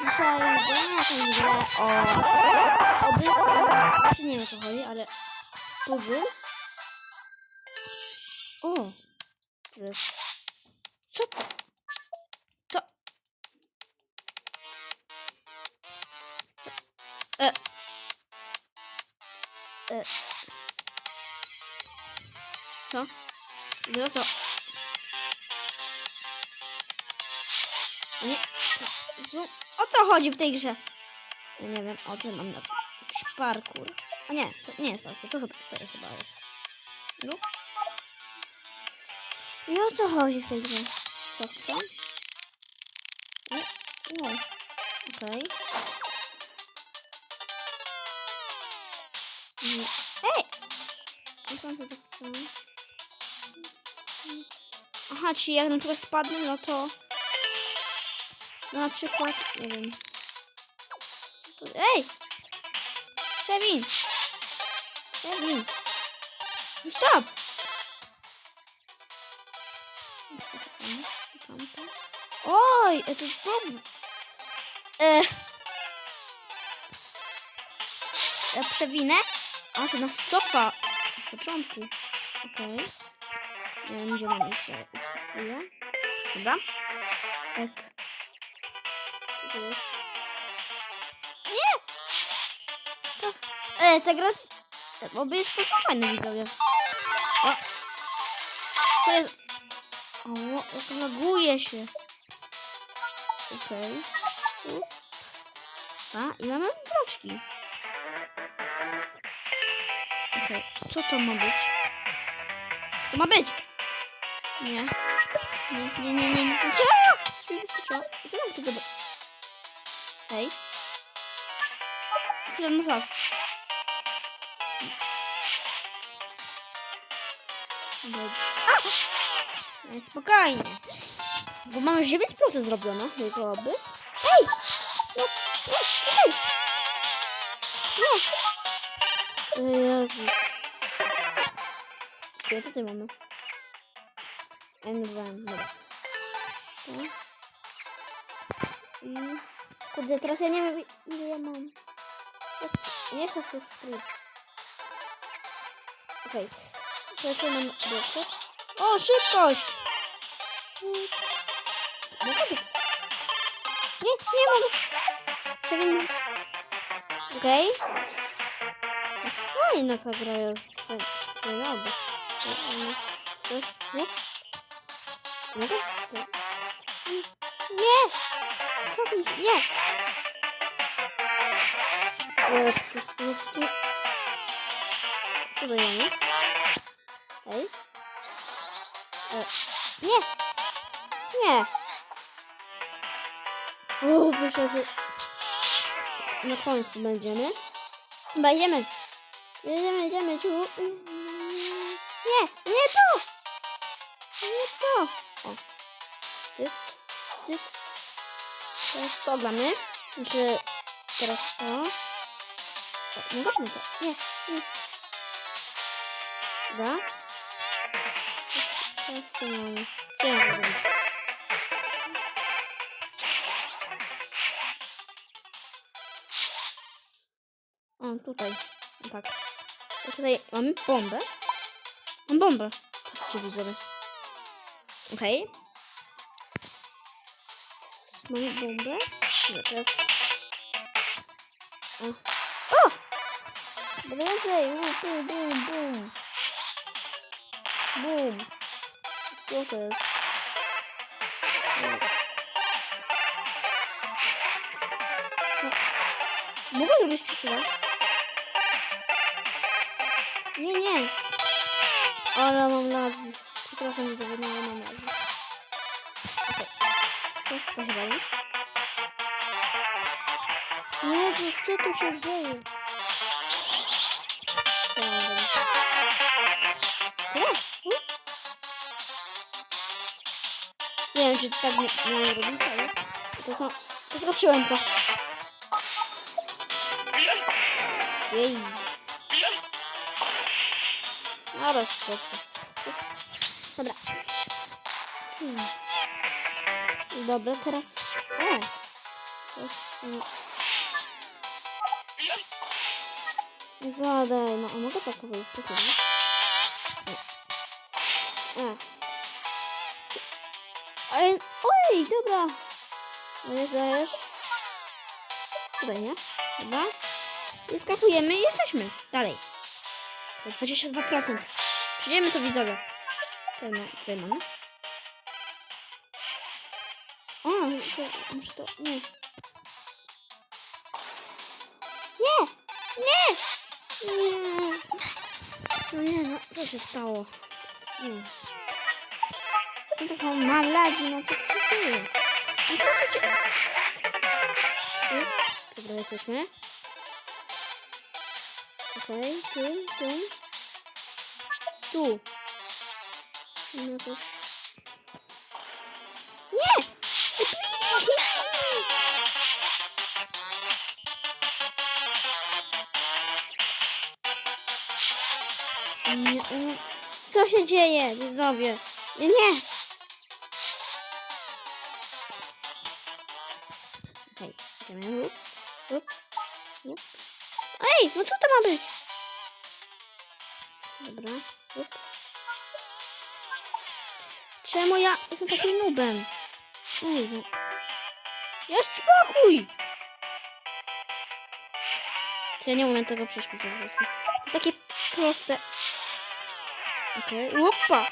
dzisiaj gramy na tą grę o... Oby... Właśnie nie wiem o co chodzi, ale... Puzzle. O! To jest... Co to? To... E... E... Co? No co? Nie. O co chodzi w tej grze? Ja nie wiem, o czym mam na jakiś parkour. A nie, to nie jest parkour, to chyba, to chyba jest. No. I o co chodzi w tej grze? Co to? Nie, nie. Okej. Mm, Ej! To? Aha, czyli jak na przykład spadnę, no to... No na przykład, nie wiem. To... Ej! Kevin! Kevin! No Stop! Oj, to jest problem. E, e, przewinę? A, to na sofa. W początku. Okej. Nie wiem, gdzie mam jeszcze. Dobra. Tak. To jest? Nie! To, e, ta gra... z- Oby jest po fajne widzowie. O! Co jest? O, jak laguje się. Okej. Tu. A, i mamy bloczki. Okej, co to ma być? Co to ma być? Nie. Nie, nie, nie, nie. nie. Wyskoczyło. Co mam tego. Hej. Chwilę, no tak. Dobrze. Spokojnie. Bo mamy 9% zrobione, tylko oby. Ej! No, no, ej! No! O Jezu. Gdzie tutaj mamy? N2, dobra. To. I... Kurde, teraz ja nie wiem ile ja mam. Nie chcę tych skrypt. Okej. Teraz ja mam blok. O, szybkość! Nie, nie mogę. Przewinę. Okej. Fajna ta gra jest. Naprawdę. Coś? Nie? Mogę? Nie. Ty? Nie! E, to jest po prostu... To jest? Ej? E, nie! Nie! O, myślę, że na końcu będziemy. Chyba idziemy. Jedziemy, jedziemy, ciu. Nie, nie to! Nie to! O. Tyk, tyk. Teraz to gramy. Znaczy, teraz to. O, nie róbmy to. Nie, nie. Dobra. Teraz co mamy? Co ja mam? O, tutaj. O, tak. To Tutaj mamy bombę. Mam bombę. Patrzcie, widzowie. Okej. Teraz Mamy bombę. Dobra, teraz... O! o! Brezej! Bum, bum, bum. Bum. Co to jest? No. Mogę zrobić przykład? Nie, nie. Ale mam lagi. Przepraszam, że zawodnie, ale mam lagi. To jest nie? Jezus, co tu się dzieje? Nie. wiem, czy tak nie, robić, ale... To są... Zobaczyłem to. Jej. Dobra, dobrze. Dobra. Hmm. Dobra, teraz... O! Nie gadaj, no a mogę tak powiedzieć, to tyle. E. Ej, oj, dobra. Dajesz. Tutaj, nie? Dobra. I skakujemy i jesteśmy. Dalej. To 22%. Przyjdziemy to widzowie. Tutaj, ma, tutaj mamy. To, muszę to... Nie. Nie! Nie! Nie! No nie, no co się stało? Nie. To taką maladzi, no co się dzieje? No co to Dobra, jesteśmy. Okej, tu, tu. Tu. No jakoś... Nie. Co się dzieje, widzowie? Nie, nie! Okej, idziemy. Ej, no co to ma być? Dobra, łup. Czemu ja jestem takim nubem? Ej. Już spokój! Ja nie umiem tego prostu. To takie proste. Okej, okay. łopa!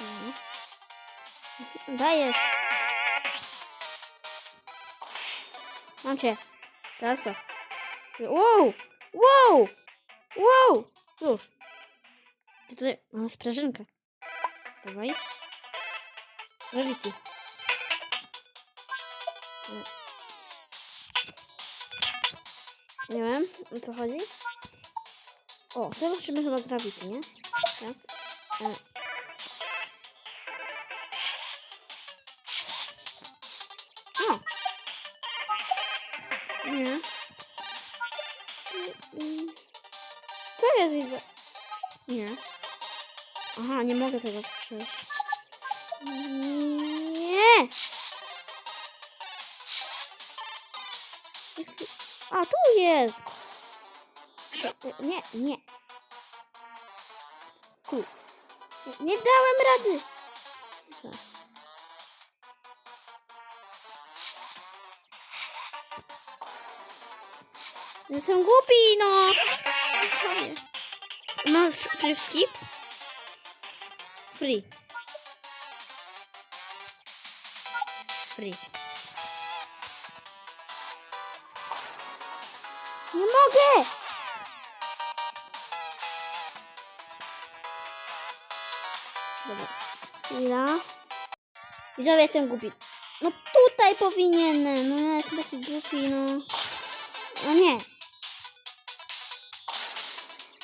Mhm. Dajesz. Mam cię. Teraz co? Wow! Wow! Wow! Już. Ty tutaj mamy sprężynkę. Dawaj. Gravity. Nie wiem, o co chodzi. O, zobaczymy chyba Gravity, nie? Tak. E. O! Nie. Co jest, widzę? Nie. Aha, nie mogę tego przejść. Nie! A, tu jest! Nie, nie. Tu. Nie, dałem rady! Zaraz. Jestem głupi, no! S- free skip? Free. Free. Nie mogę! Chwila. Widzowie, jestem głupi. No tutaj powinienem. No ja jestem taki głupi, no. No nie.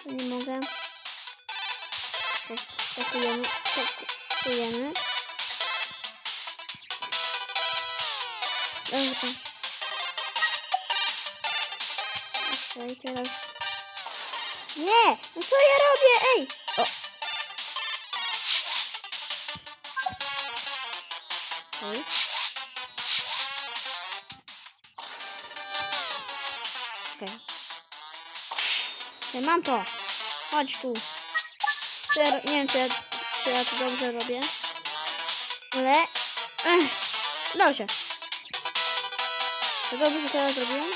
To nie mogę. Skakujemy. Skakujemy. Dobra. Okej, teraz... Nie! No co ja robię? Ej! Okej. Okej. Okej, mam to. Chodź tu. Czy ja, nie wiem, czy ja, czy ja to dobrze robię. Ale... Ech, udało się. To dobrze, że to zrobiłem?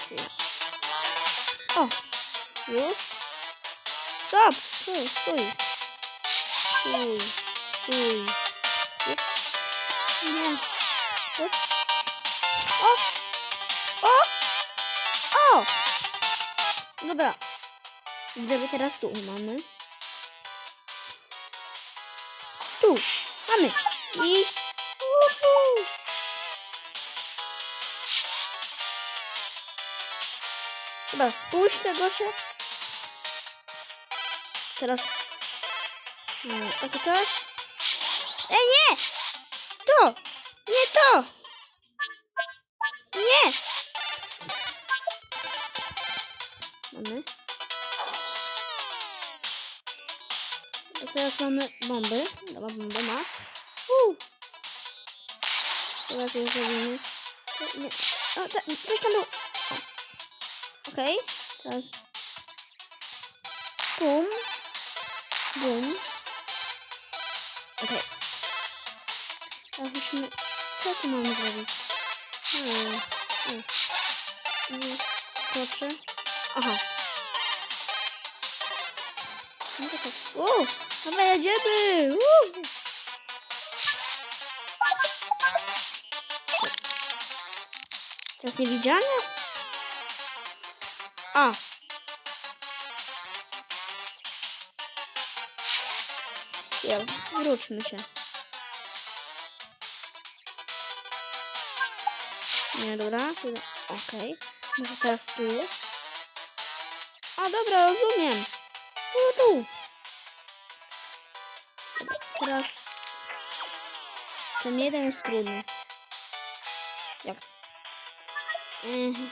O! Już? Stop! Stój, stój. Stój, stój. O! O! O! Dobra. Gdyby teraz tu mamy. Tu. Mamy. I... Uhu. Dobra, puść tego się. Teraz... No, takie coś. Ej, nie! To! Nie to! Nie! Mamy. A teraz mamy bomby. Dobra, bomby masz. Uh. Teraz je zrobimy. Nie. O, ta, coś tam było. Okej. Teraz. Bum. Bum. Okej. Teraz musimy... Co tu mamy zrobić? Hmm. Hmm. Nie. Aha. No to tak. O! Dobra, jedziemy! Uuu. Teraz niewidzialne? A. Ja, wróćmy się. Nie, dobra. Okej. Może teraz tu. A, dobra, rozumiem. Tu, tu. Dobra, teraz ten jeden jest trudny. Jak? Mhm.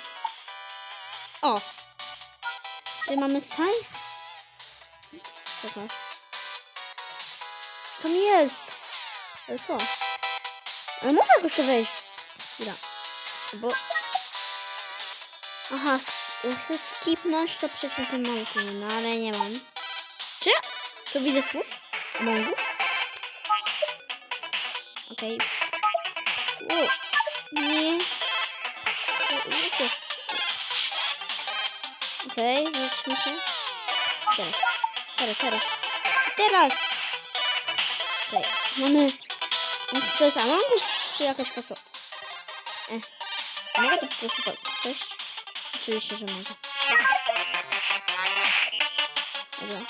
O! Tutaj mamy size? Pokaż. Co tam jest? Ale co? Ale można jakoś jeszcze wejść. Chwila. Bo... Aha, jak chcę skipnąć, to przecież mały tunel, no ale nie mam. Czy? To widzę sus? Among Us? Okej. Okay. Nie. Okej, okay, się. Teraz. Teraz, teraz. Teraz! Okej, mamy... To jest Among Us, czy jakaś fasola? Eh. Mogę to po prostu tak? Oczywiście, że mogę. Dobra.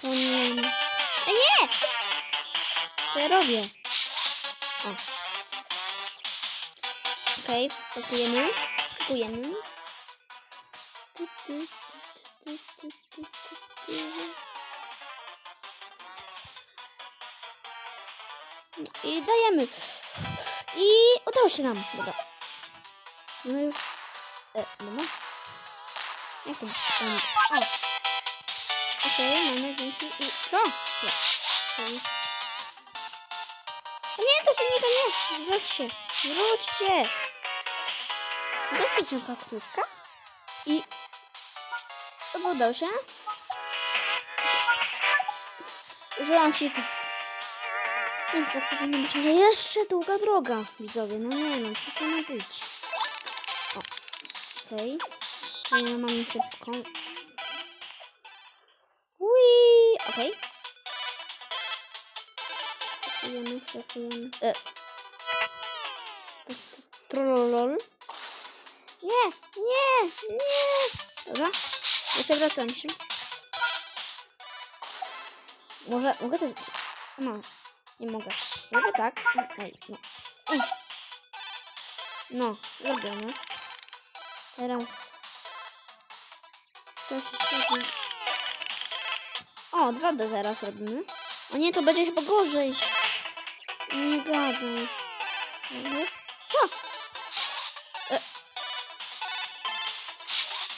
To nie... Ej, nie! Co ja robię? O. Okej, okay, tu, tu, tu. I dajemy. I udało się nam. Dobra. No już. E, dobra. Jak to? O. Okej, mamy dzięki. I co? Nie. Okay. Nie, to się nie, to nie. Wróćcie. Wróćcie. Bezpieczna kaktuska. I... To udało się. Użyłam ci tu. Nie, to powinno być, ale jeszcze długa droga, widzowie. No nie no, co to ma być? Okej. Okay. Fajną mam szybką. Ui, okej. Okay. Skakujemy, skakujemy. E. Trollol. Nie, nie, nie. Dobra, jeszcze wracam się. Może, mogę to... No, nie mogę. Zrobię tak. Ej, no. Ej. No, zrobię, no. Teraz... Coś jeszcze... O, 2D teraz robimy. O nie, to będzie chyba gorzej. Nie gadaj. Mhm. Co? E.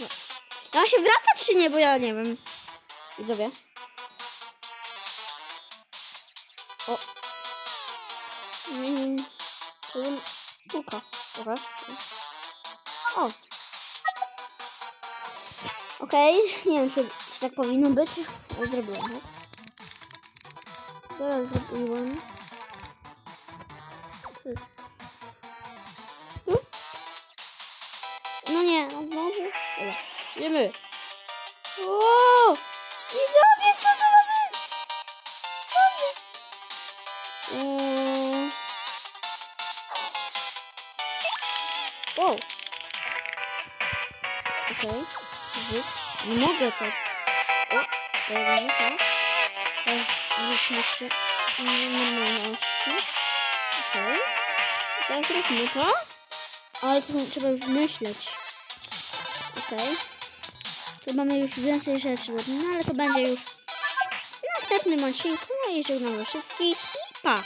No. Ja się wracać czy nie, bo ja nie wiem. Widzowie. O. Mm. Puka. Dobra. O. Okej, nie wiem czy, czy tak powinno być, ale zrobiłem, tak? Teraz zrobiłem. Tu? No nie, no znowu. Dobra, idziemy. O! Widzowie, co to ma być? Widzowie. Mm. Wow. Okej. Okay. Nie mogę tak. O, dobra, nie tak. Teraz się do normalności. Okej. Okay. Teraz róbmy to. Ale to trzeba już myśleć. Okej. Okay. Tu mamy już więcej rzeczy, no ale to będzie już w następnym odcinku. No i żegnam wszystkich i pa!